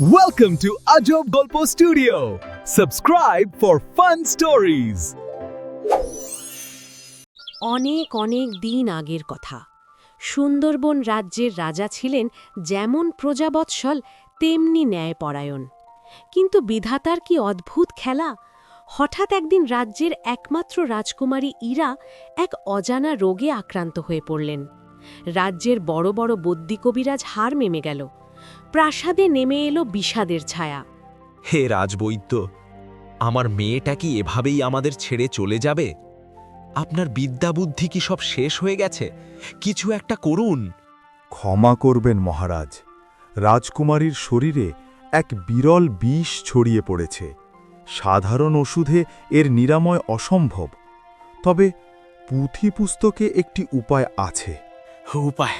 Welcome to Ajob Golpo Studio. Subscribe for fun stories. অনেক অনেক দিন আগের কথা। সুন্দরবন রাজ্যের রাজা ছিলেন যেমন প্রজাবৎসল, তেমনি ন্যায়পরায়ণ। কিন্তু বিধাতার কি অদ্ভুত খেলা? হঠাৎ একদিন রাজ্যের একমাত্র রাজকুমারী ইরা এক অজানা রোগে আক্রান্ত হয়ে পড়লেন। রাজ্যের বড় বড় বদ্যি কবিরাজ হার মেমে গেল। প্রাসাদে নেমে এলো বিষাদের ছায়া। হে রাজবৈদ্য আমার মেয়েটা কি এভাবেই আমাদের ছেড়ে চলে যাবে? আপনার বিদ্যাবুদ্ধি কি সব শেষ হয়ে গেছে? কিছু একটা করুন। ক্ষমা করবেন মহারাজ রাজকুমারীর শরীরে এক বিরল বিষ ছড়িয়ে পড়েছে। সাধারণ ওষুধে এর নিরাময় অসম্ভব তবে পুঁথি পুস্তকে একটি উপায় আছে। উপায়?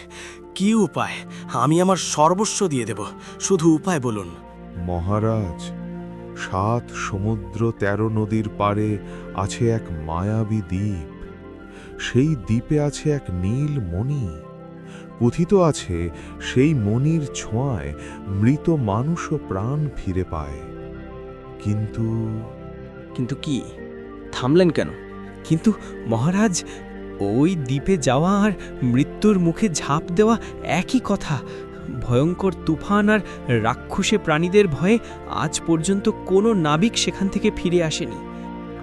কি উপায়? আমি আমার সর্বস্ব দিয়ে দেব। শুধু উপায় বলুন। মহারাজ সাত সমুদ্র তেরো নদীর পারে আছে এক মায়াবী দ্বীপ। সেই দ্বীপে আছে এক নীল মণি। কথিত আছে সেই মণির ছোঁয়ায় মৃত মানুষও প্রাণ ফিরে পায়। কিন্তু কিন্তু কি? থামলেন কেন? কিন্তু মহারাজ ওই দ্বীপে যাওয়া আর মৃত্যুর মুখে ঝাঁপ দেওয়া একই কথা। ভয়ঙ্কর তুফান আর রাক্ষসে প্রাণীদের ভয়ে আজ পর্যন্ত কোনো নাবিক সেখান থেকে ফিরে আসেনি।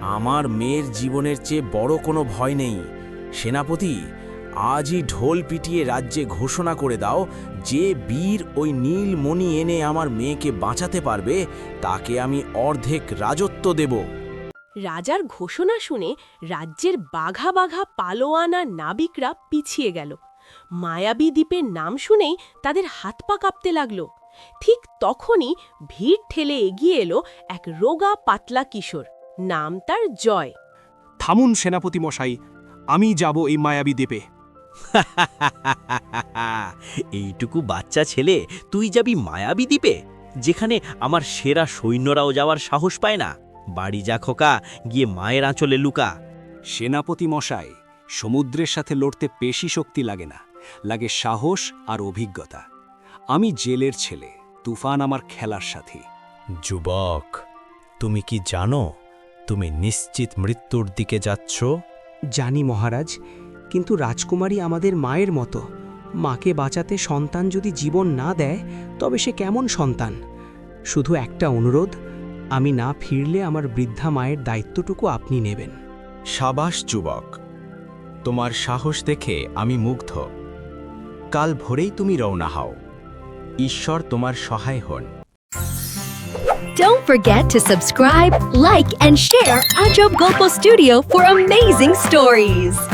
আমার মেয়ের জীবনের চেয়ে বড় কোনো ভয় নেই। সেনাপতি, আজই ঢোল পিটিয়ে রাজ্যে ঘোষণা করে দাও, যে বীর ওই নীল মণি এনে আমার মেয়েকে বাঁচাতে পারবে, তাকে আমি অর্ধেক রাজত্ব দেব। রাজার ঘোষণা শুনে রাজ্যের বাঘা বাঘা পালোয়ানা নাবিকরা পিছিয়ে গেল। মায়াবী দ্বীপের নাম শুনেই তাদের হাত পা কাঁপতে লাগল। ঠিক তখনই ভিড় ঠেলে এগিয়ে এলো এক রোগা পাতলা কিশোর। নাম তার জয়। থামুন সেনাপতি মশাই আমি যাব এই মায়াবী দ্বীপে। এইটুকু বাচ্চা ছেলে তুই যাবি মায়াবী দ্বীপে? যেখানে আমার সেরা সৈন্যরাও যাওয়ার সাহস পায় না। বাড়ি যা খোকা গিয়ে মায়ের আঁচলে লুকা। সেনাপতি মশাই সমুদ্রের সাথে লড়তে পেশি শক্তি লাগে না লাগে সাহস আর অভিজ্ঞতা। আমি জেলের ছেলে তুফান আমার খেলার সাথী। যুবক তুমি কি জানো তুমি নিশ্চিত মৃত্যুর দিকে যাচ্ছ? জানি মহারাজ কিন্তু রাজকুমারী আমাদের মায়ের মতো। মাকে বাঁচাতে সন্তান যদি জীবন না দেয় তবে সে কেমন সন্তান? শুধু একটা অনুরোধ আমি না ফিরলে আমার বৃদ্ধা মায়ের দায়িত্বটুকু আপনি নেবেন। সাবাস যুবক তোমার সাহস দেখে আমি মুগ্ধ। কাল ভোরেই তুমি রওনা হও। ঈশ্বর তোমার সহায় হন। Don't forget to subscribe, like, and share Ajob Golpo Studio for amazing stories.